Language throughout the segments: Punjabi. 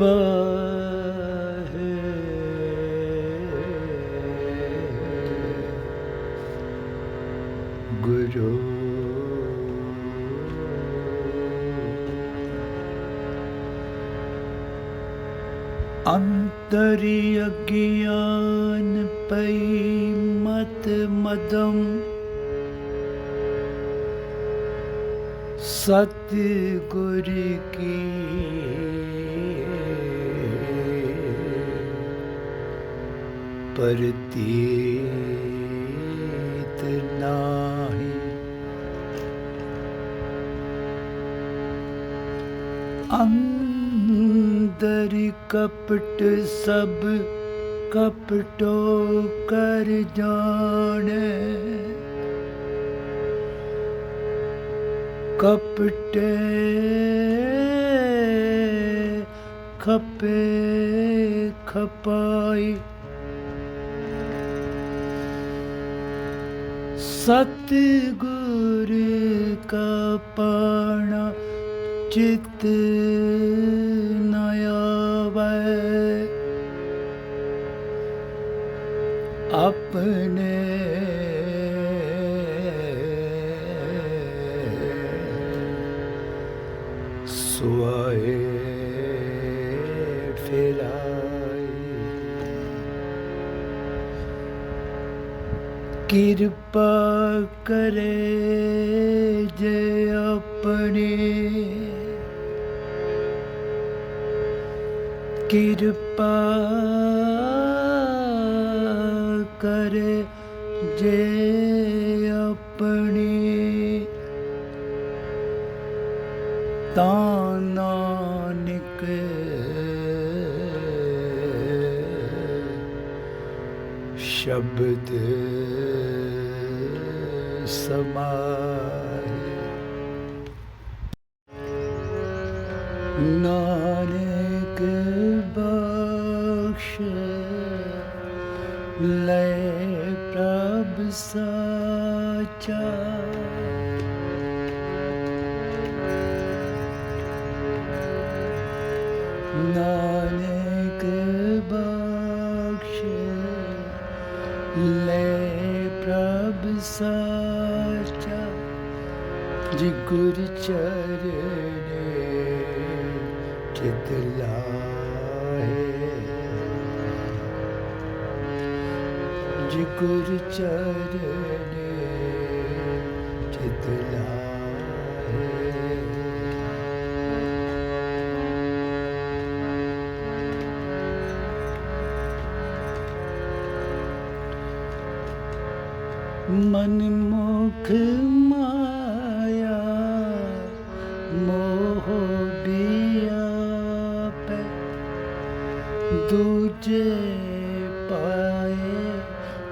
ਗੁਰੂ ਅੰਤਰੀ ਅਗਿਆਨ ਪਈ ਮਤ ਮਦਮ ਸਤ ਕੀ ਪ੍ਰਤੀਤ ਨਾਹੀ। ਅੰਦਰ ਕਪਟ ਸਭ ਕਪਟੋ ਕਰ ਜਾਣੇ। ਕਪਟੇ ਖਪੇ ਖਪਾਈ ਸਤ ਗੁਰ ਕਾ ਪਾਣਾ ਚਿਤ ਨ ਆਵੈ। ਆਪਣੇ ਸੁਆਏ ਫਿਰਾਈ ਕਿਰਪਾ ਕਰੇ ਜੇ ਆਪਣੀ। ਕਿਰਪਾ ਕਰੇ ਜੇ ਆਪਣੀ। ਤਾਂ ਨਾਨਕ ਸ਼ਬਦ समाय। नानक बख्श लय प्रभ साचा। नानक नानस लय ਗੁਰ ਚਰਨੇ ਚਿਤ ਲਾਏ ਜੀ ਗੁਰ ਚਰਨੇ ਚਿਤ ਲਾਏ ਮਨ ਮੁਖ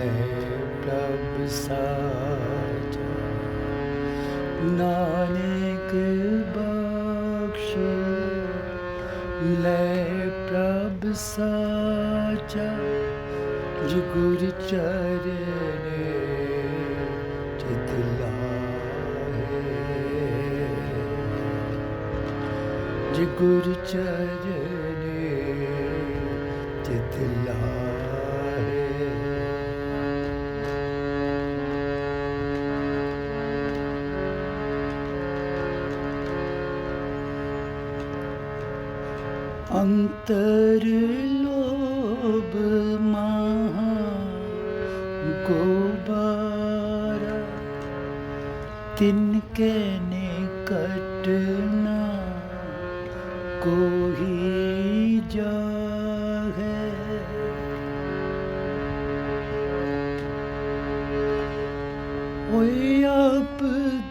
ਲੈ ਪ੍ਰਭ ਸਾਚਾ ਨਾਨਕ ਬਖਸ਼ ਲੈ ਪ੍ਰਭ ਸਾਚਾ ਜੀ ਗੁਰ ਚਰਨੇ ਚਿਤ ਲਾਏ ਜੀ ਚਰਨੇ ਚਿਤ ਲਾਏ ਅੰਤਰ ਲੋਭ ਮਹਾ ਗੋਬਾਰਾ ਤਿਨ ਕੇ ਨੇ ਕਟਨਾ ਕੋਈ ਜਾਹੇ ਓਏ ਆਪ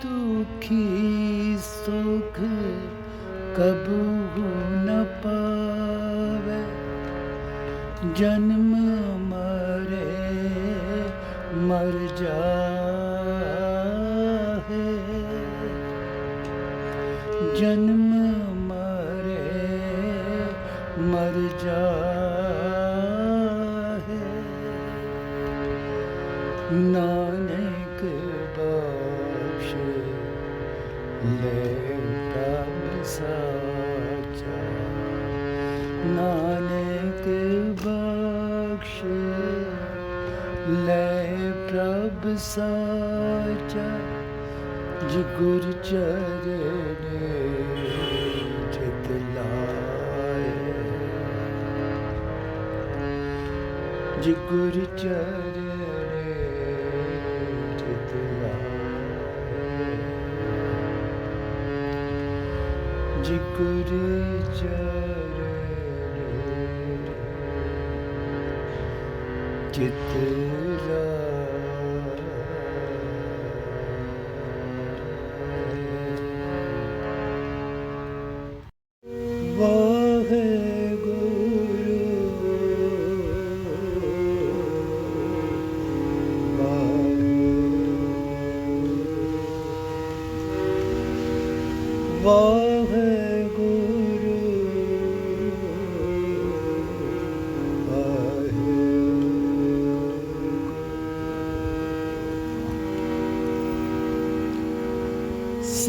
ਦੁਖੀ ਸੁਖ ਕਬੂ ਜਨਮ ਮਰੇ ਮਰ ਜਾਹੇ। ਜਨਮ ਮਰੇ ਮਰ ਜਾਹੇ। ਨਾਨਕ ਬਖਸ਼ ਲੈ ਪ੍ਰਭ ਸਾ ਸਭ ਸਾਚਾ ਜਗੁਰ ਚਰਨੇ ਚਿਤ ਲਾਏ। ਜਗੁਰ ਚਰਨੇ ਚਿਤ ਲਾਏ। ਜਗੁਰ ਚਰਨੇ ਚਿਤ ਲਾਏ।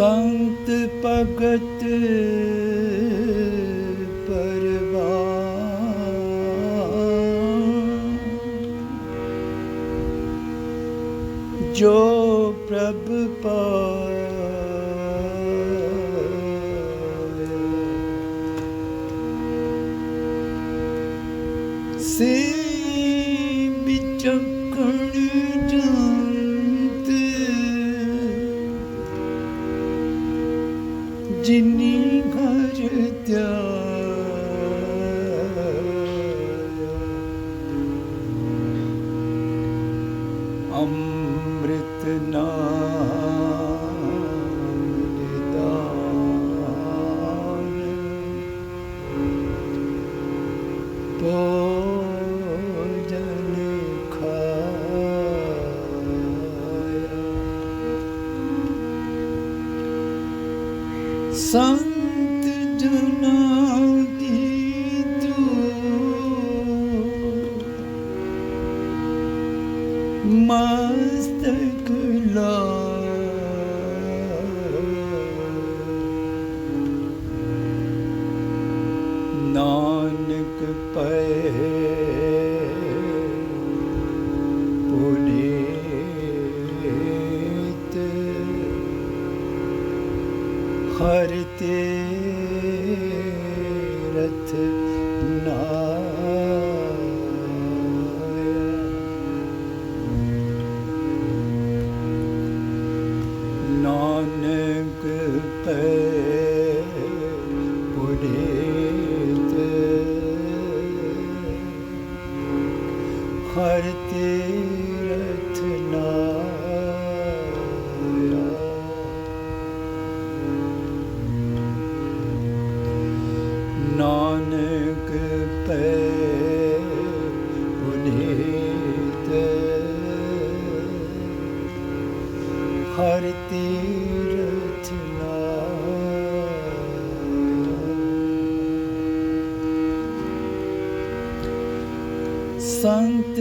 ਸੰਤ ਭਗਤ ਪਰਵਾਨ ਜੋ ਪ੍ਰਭ ਪਾ চিহ্ন संत जना की तू मस्तक ला ਤੀਰਥ ਨਾਇਆ ਨਾਨਕ ਪੈ ਪੁਨੀਤ ਹਰ ਤੀਰਥ ਸੰਤ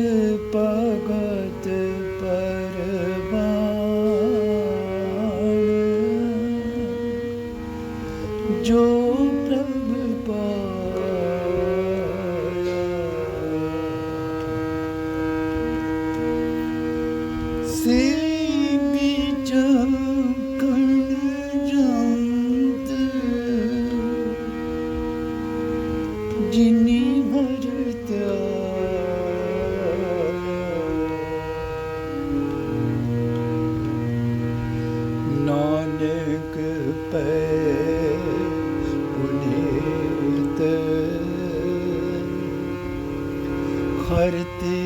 ਭਗਤ ਪਰ ਪੈ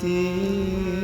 ti.